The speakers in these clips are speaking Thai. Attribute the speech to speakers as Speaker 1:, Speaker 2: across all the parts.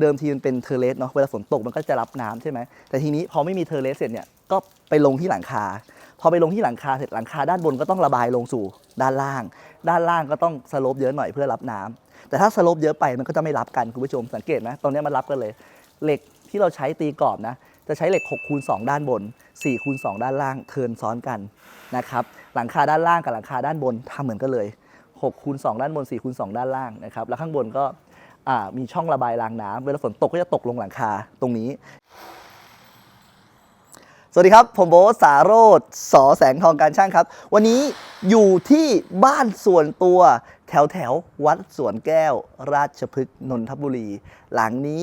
Speaker 1: เดิมทีมันเป็นเทอร์เลสเนาะเวลาฝนตกมันก็จะรับน้ำใช่ไหมแต่ทีนี้พอไม่มีเทอร์เลสเสร็จเนี่ยก็ไปลงที่หลังคา พอไปลงที่หลังคาเสร็จหลังคาด้านบนก็ต้องระบายลงสู่ด้านล่าง ด้านล่างก็ต้องสโลปเยอะหน่อยเพื่อรับน้ำแต่ถ้าสโลปเยอะไปมันก็จะไม่รับกันคุณผู้ชมสังเกตไหมตรงเนี้มันรับกันเลย เหล็กที่เราใช้ตีกรอบนะจะใช้เหล็ก6คูณ2ด้านบน4คูณ2ด้านล่างเทิร์นซ้อนกันนะครับหลังคาด้านล่างกับหลังคาด้านบนทำเหมือนกันเลย6คูณ2ด้านบน4คูณ2ด้านล่างนะครับแล้วข้างบนก็ มีช่องระบายรางน้ำเวลาฝนตกก็จะตกลงหลังคาตรงนี้ สวัสดีครับ ผมโบสสาโรธสอแสงทองการช่างครับ วันนี้อยู่ที่บ้านส่วนตัวแถวแถววัดสวนแก้ว ราชพฤกษ์นนทบุรี หลังนี้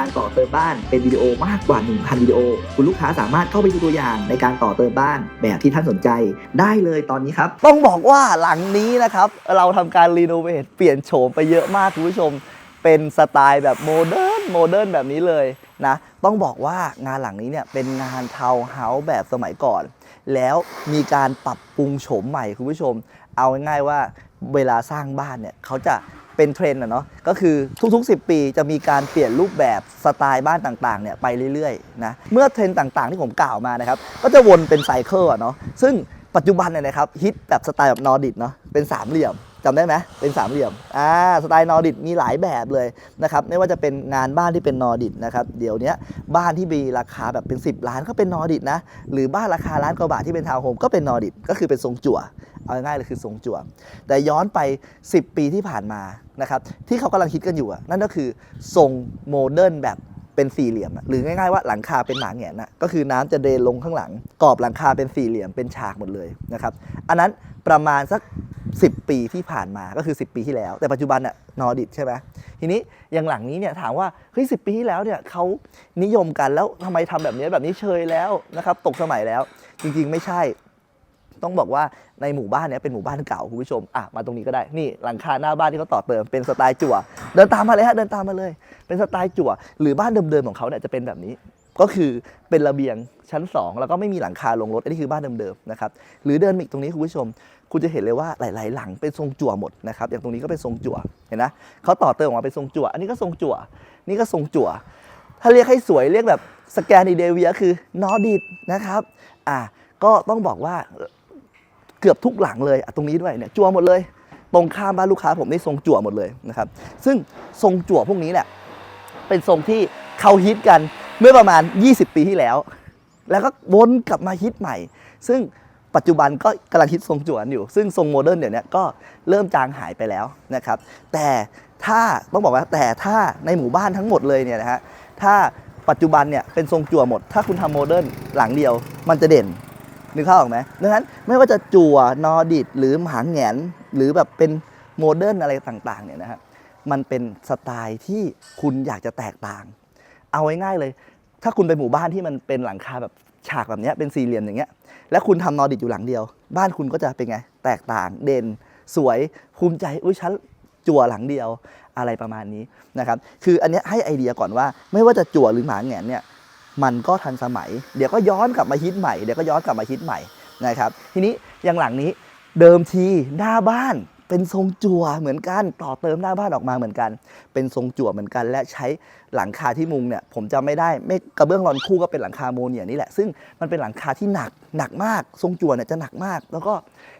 Speaker 1: ารต่อเติมบ้านเป็นวิดีโอมากกว่า 1,000 วิดีโอ คุณลูกค้าสามารถเข้าไปดูตัวอย่างในการต่อเติมบ้านแบบที่ท่านสนใจได้เลยตอนนี้ครับ ต้องบอกว่าหลังนี้นะครับ เราทำการรีโนเวทเปลี่ยนโฉมไปเยอะมากคุณผู้ชม เป็นสไตล์แบบโมเดิร์นโมเดิร์นแบบนี้เลยนะต้องบอกว่างานหลังนี้เนี่ยเป็นงานทาวน์เฮาส์แบบสมัยก่อน แล้วมีการปรับปรุงโฉมใหม่คุณผู้ชม เอาง่ายๆว่าเวลาสร้างบ้านเนี่ยเขาจะ เป็นเทรนด์อะเนาะก็คือทุกๆ 10 ปีจะมีการเปลี่ยนรูปแบบสไตล์บ้านต่างๆเนี่ยไปเรื่อยๆนะเมื่อเทรนด์ต่างๆที่ผมกล่าวมานะครับก็จะวนเป็นไซเคิลอะเนาะซึ่งปัจจุบันเนี่ยนะครับฮิตแบบสไตล์แบบนอร์ดิกเนาะเป็นสามเหลี่ยม จำได้ไหมเป็นสามเหลี่ยมอ่าสไตล์นอร์ดิกมีหลายแบบเลยนะครับไม่ว่าจะเป็นงานบ้านที่เป็นนอร์ดิกนะครับเดี๋ยวนี้บ้านที่มีราคาแบบเป็น 10 ล้านก็เป็นนอร์ดิกนะหรือบ้านราคาล้านกว่าบาทที่เป็นทาวน์โฮมก็เป็นนอร์ดิกก็คือเป็นทรงจั่วเอาง่ายๆเลยคือทรงจั่วแต่ย้อนไป 10 ปีที่ผ่านมานะครับที่เขากำลังคิดกันอยู่นั่นก็คือทรงโมเดิร์นแบบ เป็นสี่เหลี่ยมอะหรือง่ายๆว่าหลังคาเป็นหมาแงนอะก็คือน้ำจะเดนลงข้างหลังกรอบหลังคาเป็นสี่เหลี่ยมเป็นฉากหมดเลยนะครับอันนั้นประมาณสัก 10 ปีที่ผ่านมาก็คือ 10 ปีที่แล้ว แต่ปัจจุบันน่ะนอร์ดิกใช่ไหมทีนี้อย่างหลังนี้เนี่ยถามว่าเฮ้ยสิปีที่แล้วเนี่ยเขานิยมกันแล้วทำไมทำแบบนี้แบบนี้เชยแล้วนะครับตกสมัยแล้วจริงๆไม่ใช่ ต้องบอกว่าในหมู่บ้านเนี้ยเป็นหมู่บ้านเก่าคุณผู้ชมอะมาตรงนี้ก็ได้นี่หลังคาหน้าบ้านที่เขาต่อเติมเป็นสไตล์จั่ว เดินตามมาเลยฮะเดินตามมาเลย เป็นสไตล์จั่ว หรือบ้านเดิมๆของเขาเนี่ยจะเป็นแบบนี้ ก็คือเป็นระเบียงชั้น 2 แล้วก็ไม่มีหลังคาลงรถอันนี้คือบ้านเดิมๆนะครับหรือเดินมาอีกตรงนี้คุณผู้ชม คุณจะเห็นเลยว่าหลาย ๆ หลังเป็นทรงจั่วหมดนะครับอย่างตรงนี้ก็เป็นทรงจั่วเห็นนะเขาต่อเติมออกมาเป็นทรงจั่ว อันนี้ก็ทรงจั่ว นี่ก็ทรงจั่ว ถ้าเรียกให้สวยเรียกแบบสแกนดิเนเวียคือนอร์ดิกนะครับอะก็ต้องบอกว่า เกือบทุกหลังเลยตรงนี้ด้วยเนี่ยจั่วหมดเลย ตรงข้ามบ้านลูกค้าผมนี่ทรงจั่วหมดเลยนะครับ ซึ่งทรงจั่วพวกนี้แหละเป็นทรงที่เขาฮิตกันเมื่อประมาณ 20 ปีที่แล้ว แล้วก็วนกลับมาฮิตใหม่ ซึ่งปัจจุบันก็กำลังฮิตทรงจั่วนอยู่ ซึ่งทรงโมเดิร์นเดี๋ยวนี้ก็เริ่มจางหายไปแล้วนะครับ แต่ถ้าต้องบอกว่าแต่ถ้าในหมู่บ้านทั้งหมดเลยเนี่ยนะฮะ ถ้าปัจจุบันเนี่ยเป็นทรงจั่วหมด ถ้าคุณทำโมเดิร์นหลังเดียว มันจะเด่น นึกเข้าออกไหมดังนั้นไม่ว่าจะจั่วนอดิดหรือหมาแหงนหรือแบบเป็นโมเดิร์นอะไรต่างๆเนี่ยนะฮะมันเป็นสไตล์ที่คุณอยากจะแตกต่าง เอาง่ายๆเลย ถ้าคุณไปหมู่บ้านที่มันเป็นหลังคาแบบฉากแบบนี้เป็นสี่เหลี่ยมอย่างเงี้ย แล้วคุณทำนอดิดอยู่หลังเดียว บ้านคุณก็จะเป็นไง แตกต่าง เด่น สวย ภูมิใจ อุ้ยฉันจั่วหลังเดียว อะไรประมาณนี้นะครับ คืออันนี้ให้ไอเดียก่อนว่า ไม่ว่าจะจั่วหรือหมาแหงนเนี่ย มันก็ทันสมัย เดี๋ยวก็ย้อนกลับมาฮิตใหม่ เดี๋ยวก็ย้อนกลับมาฮิตใหม่นะครับ ทีนี้อย่างหลังนี้เดิมทีหน้าบ้านเป็นทรงจั่วเหมือนกันต่อเติมหน้าบ้านออกมาเหมือนกัน เป็นทรงจั่วเหมือนกัน และใช้หลังคาที่มุงเนี่ยผมจำไม่ได้ไม่กระเบื้องรอนคู่ก็เป็นหลังคาโมเนียนี่แหละซึ่งมันเป็นหลังคาที่หนักหนักมาก ทรงจั่วเนี่ยจะหนักมาก แล้วก็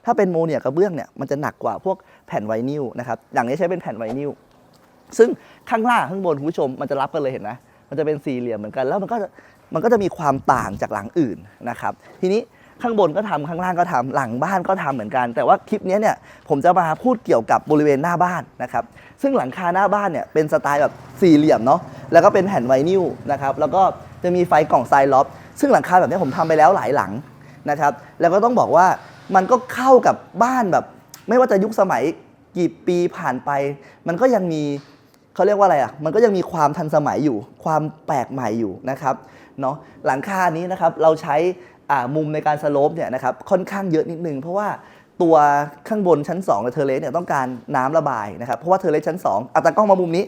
Speaker 1: ถ้าเป็นโมเนียกระเบื้องเนี่ยมันจะหนักกว่าพวกแผ่นไวนิลนะครับอย่างนี้ใช้เป็นแผ่นไวนิลซึ่งข้างล่างข้างบนคุณผู้ชมมันจะรับกันเลยเห็นไหม มันจะเป็นสี่เหลี่ยมเหมือนกัน แล้วมันก็จะมันก็จะมีความต่างจากหลังอื่นนะครับ ทีนี้ข้างบนก็ทำข้างล่างก็ทำหลังบ้านก็ทำเหมือนกัน แต่ว่าคลิปนี้เนี่ยผมจะมาพูดเกี่ยวกับบริเวณหน้าบ้านนะครับ ซึ่งหลังคาหน้าบ้านเนี่ยเป็นสไตล์แบบสี่เหลี่ยมเนาะแล้วก็เป็นแผ่นไวนิลนะครับแล้วก็จะมีไฟกล่องไซล็อบซึ่งหลังคาแบบนี้ผมทำไปแล้วหลายหลังนะครับแล้วก็ต้องบอกว่ามันก็เข้ากับบ้านแบบ ไม่ว่าจะยุคสมัยกี่ปีผ่านไป มันก็ยังมี เขาเรียกว่าอะไรอะ มันก็ยังมีความทันสมัยอยู่ ความแปลกใหม่อยู่นะครับเนาะหลังคานี้นะครับเราใช้อ่ามุมในการสโลปเนี่ยนะครับค่อนข้างเยอะนิดนึง เพราะว่าตัวข้างบนชั้น2ในเทเลสเนี่ยต้องการน้ำระบายนะครับเพราะว่าเทเลสชั้น2อะตากล้องมามุมนี้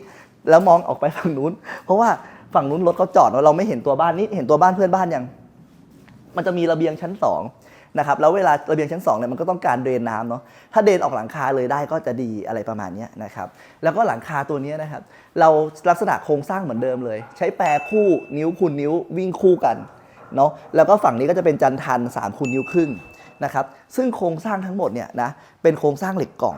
Speaker 1: แล้วมองออกไปฝั่งนู้น เพราะว่าฝั่งนู้นรถเขาจอดเนอะเราไม่เห็นตัวบ้านนี่เห็นตัวบ้านเพื่อนบ้านยังมันจะมีระเบียงชั้น 2 นะครับแล้วเวลาระเบียงชั้น2เนี่ยมันก็ต้องการเดรนน้ำเนาะถ้าเดรนออกหลังคาเลยได้ก็จะดีอะไรประมาณนี้นะครับแล้วก็หลังคาตัวนี้นะครับเราลักษณะโครงสร้างเหมือนเดิมเลย ใช้แปรคู่นิ้วคูณนิ้ววิ่งคู่กันเนาะแล้วก็ฝั่งนี้ก็จะเป็นจันทัน3คูณนิ้วครึ่งนะครับซึ่งโครงสร้างทั้งหมดเนี่ยนะเป็นโครงสร้างเหล็กกล่อง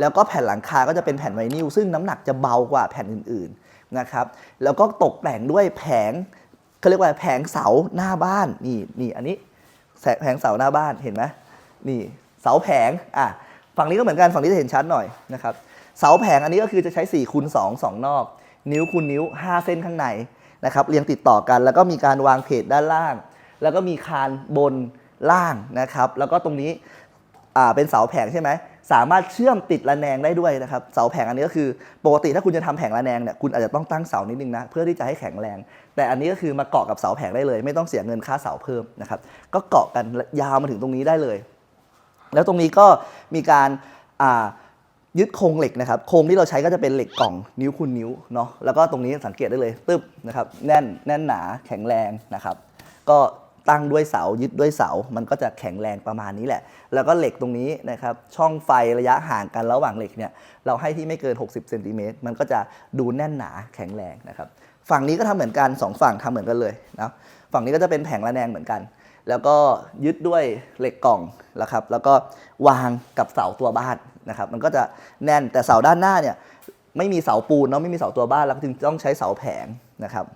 Speaker 1: แล้วก็แผ่นหลังคาก็จะเป็นแผ่นไวนิลซึ่งน้ำหนักจะเบากว่าแผ่นอื่นๆนะครับแล้วก็ตกแต่งด้วยแผงเขาเรียกว่าแผงเสาหน้าบ้านนี่นี่อันนี้ แผงเสาหน้าบ้านเห็นไหมนี่เสาแผงอะฝั่งนี้ก็เหมือนกันฝั่งนี้จะเห็นชัดหน่อยนะครับเสาแผงอันนี้ก็คือจะใช้4คูณ2 2 นอก นิ้วคูณนิ้ว 5 เส้นข้างในนะครับเรียงติดต่อกัน แล้วก็มีการวางเพจด้านล่าง แล้วก็มีคานบนล่างนะครับ แล้วก็ตรงนี้อ่าเป็นเสาแผงใช่ไหม สามารถเชื่อมติดระแนงได้ด้วยนะครับเสาแผงอันนี้ก็คือปกติถ้าคุณจะทำแผงระแนงเนี่ยคุณอาจจะต้องตั้งเสานิดนึงนะเพื่อที่จะให้แข็งแรง แต่อันนี้ก็คือมาเกาะกับเสาแผงได้เลย ไม่ต้องเสียเงินค่าเสาเพิ่มนะครับก็เกาะกันยาวมาถึงตรงนี้ได้เลย แล้วตรงนี้ก็มีการยึดโครงเหล็กนะครับโครงที่เราใช้ก็จะเป็นเหล็กกล่องนิ้วคูณนิ้วเนาะแล้วก็ตรงนี้สังเกตได้เลยตึ๊บนะครับแน่นแน่นหนาแข็งแรงนะครับก็ ตั้งด้วยเสายึดด้วยเสา มันก็จะแข็งแรงประมาณนี้แหละ แล้วก็เหล็กตรงนี้นะครับช่องไฟระยะห่างกันระหว่างเหล็กเนี่ยเราให้ที่ไม่เกิน 60เซนติเมตรมันก็จะดูแน่นหนาแข็งแรงนะครับฝั่งนี้ก็ทำเหมือนกันสองฝั่งทำเหมือนกันเลยนะฝั่งนี้ก็จะเป็นแผงระแนงเหมือนกัน แล้วก็ยึดด้วยเหล็กกล่องนะครับแล้วก็วางกับเสาตัวบ้านนะครับมันก็จะแน่นแต่เสาด้านหน้าเนี่ยไม่มีเสาปูนเนาะไม่มีเสาตัวบ้านเราจึงต้องใช้เสาแผงนะครับ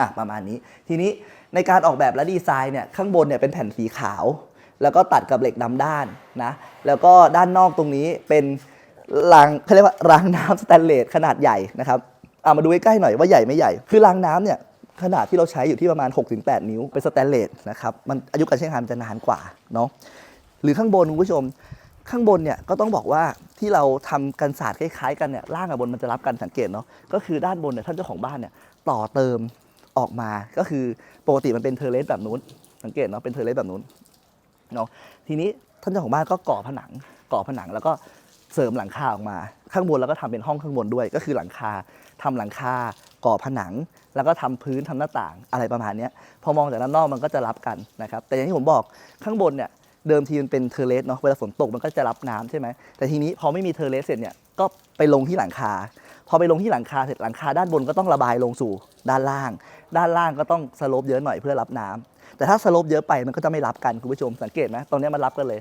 Speaker 1: อะประมาณนี้ ทีนี้ในการออกแบบและดีไซน์เนี่ยข้างบนเนี่ยเป็นแผ่นสีขาว แล้วก็ตัดกับเหล็กดำด้านนะแล้วก็ด้านนอกตรงนี้เป็นรางเขาเรียกว่ารางน้ำสแตนเลสขนาดใหญ่นะครับเอามาดูใกล้ๆหน่อยว่าใหญ่ไม่ใหญ่ คือรางน้ำเนี่ยขนาดที่เราใช้อยู่ที่ประมาณ 6-8 นิ้วเป็นสแตนเลสนะครับมันอายุการใช้งานจะนานกว่าเนาะหรือข้างบนคุณผู้ชมข้างบนเนี่ยก็ต้องบอกว่าที่เราทำกันศาสตร์คล้ายๆกันเนี่ยล่างกับบนมันจะรับกันสังเกตเนาะก็คือด้านบนเนี่ยท่านเจ้าของบ้านเนี่ยต่อเติม ออกมาก็คือปกติมันเป็นเทเลสแบบนู้น สังเกตเนาะเป็นเทเลสแบบนู้นเนาะทีนี้ท่านเจ้าของบ้านก็ก่อผนังก่อผนังแล้วก็เสริมหลังคาออกมา ข้างบนแล้วก็ทำเป็นห้องข้างบนด้วย ก็คือหลังคาทำหลังคาก่อผนัง แล้วก็ทำพื้นทำหน้าต่างอะไรประมาณนี้พอมองจากด้านนอกมันก็จะรับกันนะครับแต่อย่างที่ผมบอกข้างบนเนี่ยเดิมทีมันเป็นเทเลสเนาะเวลาฝนตกมันก็จะรับน้ำใช่ไหมแต่ทีนี้พอไม่มีเทเลสเสร็จเนี่ยก็ไปลงที่หลังคา พอไปลงที่หลังคาเสร็จหลังคาด้านบนก็ต้องระบายลงสู่ด้านล่าง ด้านล่างก็ต้องสโลปเยอะหน่อยเพื่อรับน้ำแต่ถ้าสโลปเยอะไปมันก็จะไม่รับกันคุณผู้ชมสังเกตไหมตรงนี้มันรับกันเลย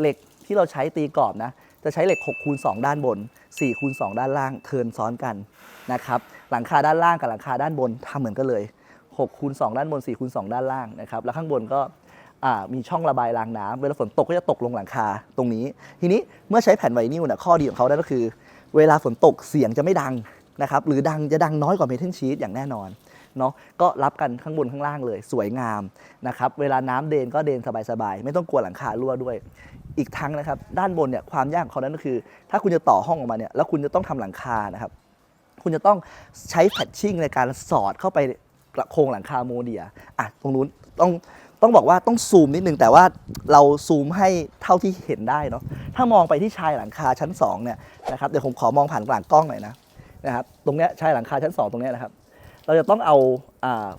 Speaker 1: เหล็กที่เราใช้ตีกรอบนะจะใช้เหล็ก6คูณ2ด้านบน4คูณ2ด้านล่างเทินซ้อนกันนะครับหลังคาด้านล่างกับหลังคาด้านบนทำเหมือนกันเลย6คูณ2ด้านบน4คูณ2ด้านล่างนะครับแล้วข้างบนก็มีช่องระบายรางน้ำเวลาฝนตกก็จะตกลงหลังคาตรงนี้ ทีนี้เมื่อใช้แผ่นไวนิลเนี่ยข้อดีของเขานั่นก็คือ เวลาฝนตกเสียงจะไม่ดังนะครับหรือดังจะดังน้อยกว่าเมทัลชีตอย่างแน่นอนเนาะก็รับกันข้างบนข้างล่างเลย สวยงามนะครับเวลาน้ำเดนก็เดนสบายๆ ไม่ต้องกลัวหลังคารั่วด้วย อีกทั้งนะครับ ด้านบนเนี่ยความยากของเขานั้นก็คือ ถ้าคุณจะต่อห้องออกมาเนี่ยแล้วคุณจะต้องทำหลังคานะครับคุณจะต้องใช้แพทชิ่งในการสอดเข้าไปกระโครงหลังคาโมเดียอะตรงนู้นต้อง ต้องบอกว่าต้องซูมนิดนึงแต่ว่าเราซูมให้เท่าที่เห็นได้เนาะถ้ามองไปที่ชายหลังคาชั้น2เนี่ยนะครับเดี๋ยวผมขอมองผ่านกลางกล้องหน่อยนะนะครับตรงเนี้ยชายหลังคาชั้น 2 ตรงเนี้ยนะครับเราจะต้องเอา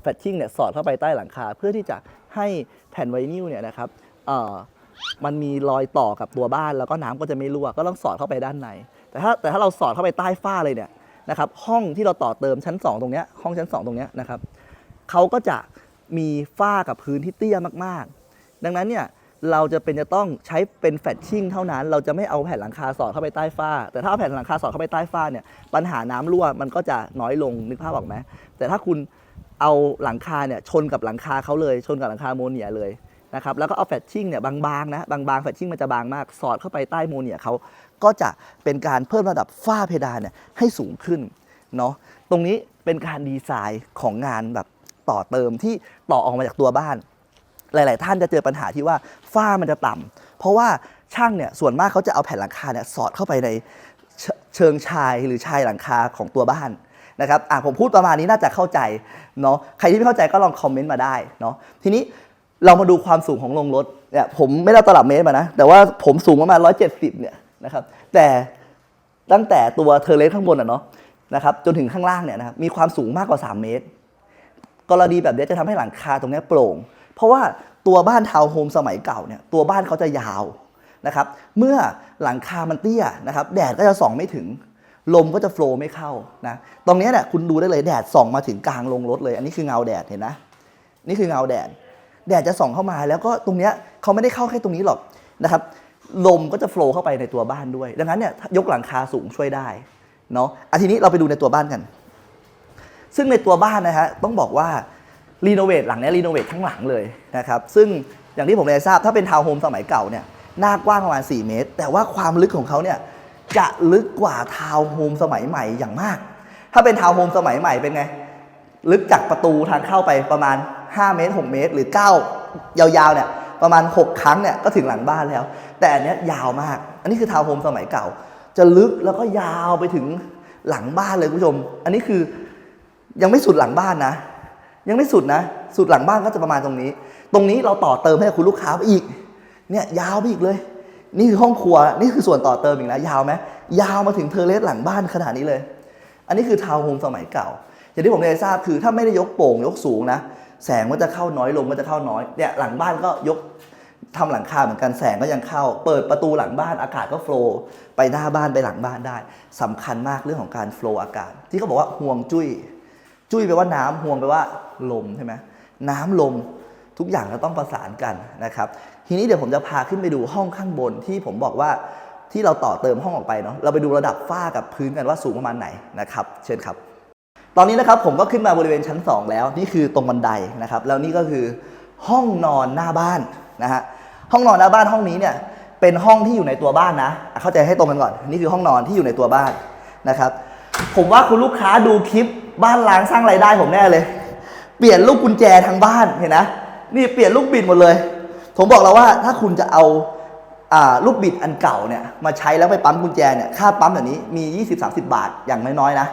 Speaker 1: แฟชชิ่งเนี่ยสอดเข้าไปใต้หลังคา เพื่อที่จะให้แผ่นไวนิลเนี่ยนะครับเออมันมีรอยต่อกับตัวบ้านแล้วก็น้ำก็จะไม่รั่วก็ต้องสอดเข้าไปด้านใน แต่ถ้าแต่ถ้าเราสอดเข้าไปใต้ฝ้าเลยเนี่ยนะครับห้องที่เราต่อเติมชั้น 2 ตรงเนี้ยห้องชั้น 2 ตรงเนี้ยนะครับเขาก็จะ มีฝ้ากับพื้นที่เตี้ยมากๆ ดังนั้นเนี่ยเราจะเป็นจะต้องใช้เป็นแฟชชิ่งเท่านั้น เราจะไม่เอาแผ่นหลังคาสอดเข้าไปใต้ฝ้า แต่ถ้าเอาแผ่นหลังคาสอดเข้าไปใต้ฝ้าเนี่ยปัญหาน้ำรั่วมันก็จะน้อยลงนึกภาพออกไหมแต่ถ้าคุณเอาหลังคาเนี่ยชนกับหลังคาเขาเลยชนกับหลังคาโมเนียเลยนะครับแล้วก็เอาแฟชชิ่งเนี่ยบางๆนะบางๆแฟชชิ่งมันจะบางมาก สอดเข้าไปใต้โมเนียเขาก็จะเป็นการเพิ่มระดับฝ้าเพดานเนี่ยให้สูงขึ้นเนาะตรงนี้เป็นการดีไซน์ของงานแบบ ต่อเติมที่ต่อออกมาจากตัวบ้าน หลาย ๆ ท่านจะเจอปัญหาที่ว่าฝ้ามันจะต่ำเพราะว่าช่างเนี่ยส่วนมากเขาจะเอาแผ่นหลังคาเนี่ยสอดเข้าไปในเชิงชายหรือชายหลังคาของตัวบ้านนะครับอะผมพูดประมาณนี้น่าจะเข้าใจเนาะใครที่ไม่เข้าใจก็ลองคอมเมนต์มาได้เนาะทีนี้เรามาดูความสูงของโรงรถเนี่ยผมไม่ได้ตลับเมตรมานะ แต่ว่าผมสูงประมาณ 170 เนี่ยนะครับแต่ตั้งแต่ตัวเทอร์เลสข้างบนอะเนาะนะครับจนถึงข้างล่างเนี่ยนะครับมีความสูงมากกว่า 3 เมตร กรณีแบบนี้จะทำให้หลังคาตรงนี้โปร่ง เพราะว่าตัวบ้านทาวน์โฮมสมัยเก่าเนี่ยตัวบ้านเขาจะยาวนะครับเมื่อหลังคามันเตี้ยนะครับแดดก็จะส่องไม่ถึง ลมก็จะโฟล์ไม่เข้านะตรงนี้เนี่ยคุณดูได้เลยแดดส่องมาถึงกลางลงรถเลย อันนี้คือเงาแดดเห็นนะนี่คือเงาแดด แดดจะส่องเข้ามาแล้วก็ตรงเนี้ยเขาไม่ได้เข้าแค่ตรงนี้หรอกนะครับลมก็จะโฟล์เข้าไปในตัวบ้านด้วย ดังนั้นเนี่ยยกหลังคาสูงช่วยได้เนาะอะทีนี้เราไปดูในตัวบ้านกัน ซึ่งในตัวบ้านนะฮะต้องบอกว่ารีโนเวทหลังเนี้รีโนเวททั้งหลังเลยนะครับซึ่งอย่างที่ผมได้ทราบถ้าเป็นทาวน์โฮมสมัยเก่าเนี่ยหน้ากว้างประมาณ 4 เมตร แต่ว่าความลึกของเขาเนี่ยจะลึกกว่าทาวน์โฮมสมัยใหม่อย่างมาก ถ้าเป็นทาวน์โฮมสมัยใหม่เป็นไง ลึกจากประตูทางเข้าไปประมาณ 5 เมตร 6 เมตร หรือ 9 ยาวๆเนี่ยประมาณ 6 ครั้งเนี่ยก็ถึงหลังบ้านแล้ว แต่อันเนี้ยยาวมาก อันนี้คือทาวน์โฮมสมัยเก่า จะลึกแล้วก็ยาวไปถึงหลังบ้านเลยคุณผู้ชม อันนี้คือ ยังไม่สุดหลังบ้านนะ ยังไม่สุดนะ สุดหลังบ้านก็จะประมาณตรงนี้ ตรงนี้เราต่อเติมให้คุณลูกค้าไปอีก เนี่ยยาวไปอีกเลย นี่คือห้องครัว นี่คือส่วนต่อเติมอีกนะยาวไหมยาวมาถึงเทอร์เลสหลังบ้านขนาดนี้เลย อันนี้คือทาวน์โฮมสมัยเก่า อย่างที่ผมได้ทราบคือถ้าไม่ได้ยกโป่งยกสูงนะ แสงมันจะเข้าน้อยลมมันจะเข้าน้อย เนี่ยหลังบ้านก็ยกทำหลังคาเหมือนกันแสงก็ยังเข้า เปิดประตูหลังบ้านอากาศก็โฟล์ไปหน้าบ้านไปหลังบ้านได้สำคัญมากเรื่องของการโฟล์อากาศ ที่เขาบอกว่าห่วงจุ้ย จุ้ยแปลว่าน้ำห่วงแปลว่าลมใช่ไหมน้ำลมทุกอย่างก็ต้องประสานกันนะครับ ทีนี้เดี๋ยวผมจะพาขึ้นไปดูห้องข้างบนที่ผมบอกว่าที่เราต่อเติมห้องออกไปเนาะเราไปดูระดับฝ้ากับพื้นกันว่าสูงประมาณไหนนะครับ เชิญครับ ตอนนี้นะครับผมก็ขึ้นมาบริเวณชั้น 2 แล้วนี่คือตรงบันไดนะครับ แล้วนี่ก็คือห้องนอนหน้าบ้านนะฮะห้องนอนหน้าบ้านห้องนี้เนี่ยเป็นห้องที่อยู่ในตัวบ้านนะ เข้าใจให้ตรงกันก่อน นี่คือห้องนอนที่อยู่ในตัวบ้านนะครับ ผมว่าคุณลูกค้าดูคลิป บ้านล้างสร้างรายได้ผมแน่เลย เปลี่ยนลูกกุญแจทั้งบ้านเห็นนะนี่เปลี่ยนลูกบิดหมดเลย ผมบอกแล้วว่าถ้าคุณจะเอาอ่าลูกบิดอันเก่าเนี่ยมาใช้แล้วไปปั๊มกุญแจเนี่ยค่าปั๊มแบบนี้มี 20-30 บาทอย่างน้อยๆนะ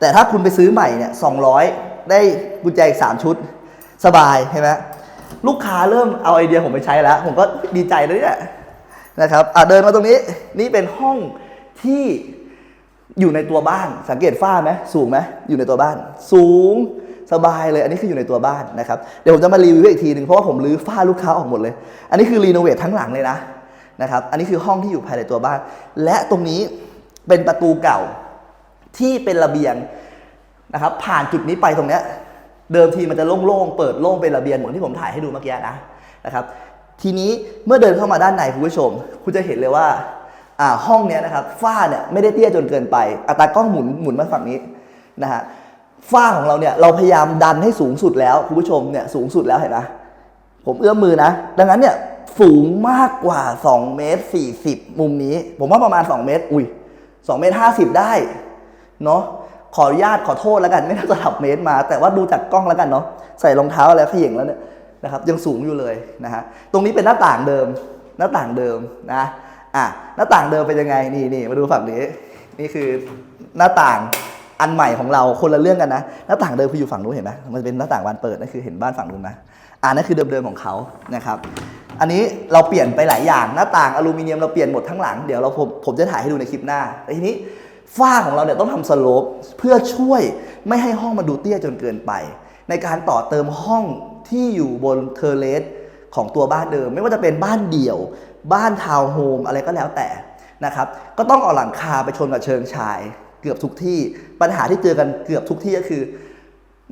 Speaker 1: แต่ถ้าคุณไปซื้อใหม่เนี่ย200 ได้กุญแจอีก 3 ชุดสบายใช่ไหมลูกค้าเริ่มเอาไอเดียผมไปใช้แล้ว ผมก็ดีใจเลยเนี่ยนะครับเดินมาตรงนี้นี่เป็นห้องที่ อยู่ในตัวบ้านสังเกตฝ้าไหมสูงไหมอยู่ในตัวบ้าน สูงสบายเลย อันนี้คืออยู่ในตัวบ้านนะครับเดี๋ยวผมจะมารีวิวอีกทีหนึ่งเพราะว่าผมรื้อฝ้าลูกค้าออกหมดเลย อันนี้คือรีโนเวททั้งหลังเลยนะนะครับอันนี้คือห้องที่อยู่ภายในตัวบ้าน และตรงนี้เป็นประตูเก่าที่เป็นระเบียงนะครับ ผ่านจุดนี้ไปตรงเนี้ยเดิมทีมันจะโล่งๆเปิดโล่งเป็นระเบียงเหมือนที่ผมถ่ายให้ดูเมื่อกี้นะนะครับ ทีนี้เมื่อเดินเข้ามาด้านในคุณผู้ชม คุณจะเห็นเลยว่าอ่า ห้องเนี้ยนะครับฝ้าเนี่ยไม่ได้เตี้ยจนเกินไป อัตรากล้องหมุนหมุนมาฝั่งนี้นะฮะฝ้าของเราเนี่ยเราพยายามดันให้สูงสุดแล้วคุณผู้ชมเนี่ยสูงสุดแล้วเห็นไหมผมเอื้อมมือนะ ดังนั้นเนี่ยสูงมากกว่า2เมตร40 มุมนี้ ผมว่าประมาณ 2 เมตร อุ้ย2เมตร50 ได้เนาะขออนุญาตขอโทษแล้วกัน ไม่น่าจะถับเมตรมา แต่ว่าดูจากกล้องแล้วกันเนาะใส่รองเท้าแล้วเขย่งแล้วเนี่ยนะครับยังสูงอยู่เลยนะฮะตรงนี้เป็นหน้าต่างเดิมหน้าต่างเดิมนะ อะหน้าต่างเดิมเป็นยังไงนี่นี่มาดูฝั่งนี้ นี่คือหน้าต่างอันใหม่ของเราคนละเรื่องกันนะ หน้าต่างเดิมคืออยู่ฝั่งนู้นเห็นไหมมันเป็นหน้าต่างบานเปิดนั่นคือเห็นบ้านฝั่งนู้นนะอ่านั่นคือเดิมๆของเขานะครับอันนี้เราเปลี่ยนไปหลายอย่างหน้าต่างอลูมิเนียมเราเปลี่ยนหมดทั้งหลังเดี๋ยวเราผมผมจะถ่ายให้ดูในคลิปหน้าแต่ทีนี้ฝ้าของเราเนี่ยต้องทำสโลปเพื่อช่วยไม่ให้ห้องมันดูเตี้ยจนเกินไป ในการต่อเติมห้องที่อยู่บนเทอร์เลสของตัวบ้านเดิม ไม่ว่าจะเป็นบ้านเดี่ยว บ้านทาวน์โฮมอะไรก็แล้วแต่นะครับก็ต้องเอาหลังคาไปชนกับเชิงชาย เกือบทุกที่ปัญหาที่เจอกันเกือบทุกที่ก็คือ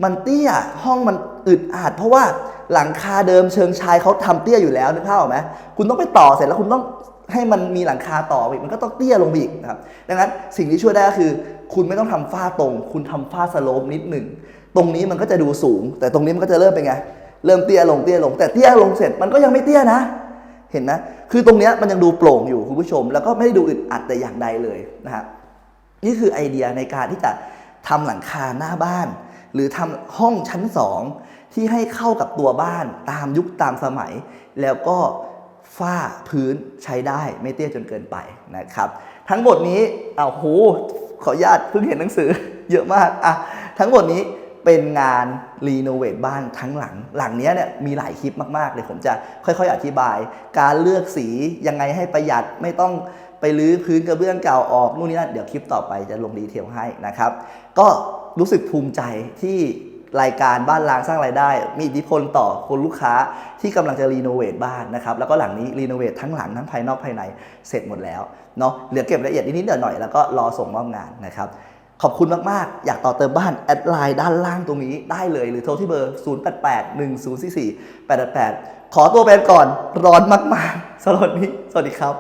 Speaker 1: มันเตี้ยห้องมันอึดอัดเพราะว่าหลังคาเดิมเชิงชายเขาทำเตี้ยอยู่แล้วนึกภาพออกไหมคุณต้องไปต่อเสร็จแล้วคุณต้องให้มันมีหลังคาต่ออีกมันก็ต้องเตี้ยลงไปอีกนะครับดังนั้นสิ่งที่ช่วยได้ก็คือ คุณไม่ต้องทำฝ้าตรง คุณทำฝ้าสโลปนิดหนึ่งตรงนี้มันก็จะดูสูง แต่ตรงนี้มันก็จะเริ่มเป็นไงเริ่มเตี้ยลงเตี้ยลงแต่เตี้ยลงเสร็จมันก็ยังไม่เตี้ยนะ เห็นไหมคือตรงเนี้ยมันยังดูโปร่งอยู่คุณผู้ชม แล้วก็ไม่ได้ดูอึดอัดแต่อย่างใดเลยนะครับนี่คือไอเดียในการที่จะทำหลังคาหน้าบ้าน หรือทำห้องชั้นสองที่ให้เข้ากับตัวบ้านตามยุคตามสมัย แล้วก็ฝ้าพื้นใช้ได้ไม่เตี้ยจนเกินไปนะครับ ทั้งหมดนี้อ้าวโหขออนุญาตเพิ่งเห็นหนังสือเยอะมากอะทั้งหมดนี้ เป็นงานรีโนเวทบ้านทั้งหลัง หลังนี้เนี่ยมีหลายคลิปมากๆเลยผมจะค่อย ๆ อธิบาย การเลือกสียังไงให้ประหยัดไม่ต้องไปรื้อพื้นกระเบื้องเก่าออกนู่นนี่นั่นเดี๋ยวคลิปต่อไปจะลงดีเทลให้นะครับ ก็รู้สึกภูมิใจที่รายการบ้านล้างสร้างรายได้ มีอิทธิพลต่อคนลูกค้าที่กำลังจะรีโนเวทบ้านนะครับแล้วก็หลังนี้รีโนเวททั้งหลังทั้งภายนอกภายในเสร็จหมดแล้วเนาะเหลือเก็บรายละเอียดนิดๆหน่อยๆแล้วก็รอส่งมอบงานนะครับ ขอบคุณมาก ๆ อยากต่อเติมบ้าน แอดไลน์ด้านล่างตรงนี้ได้เลย หรือโทรที่เบอร์ 0881044888 ขอตัวไปก่อนร้อนมาก ๆสำหรับวันนี้ สวัสดีครับ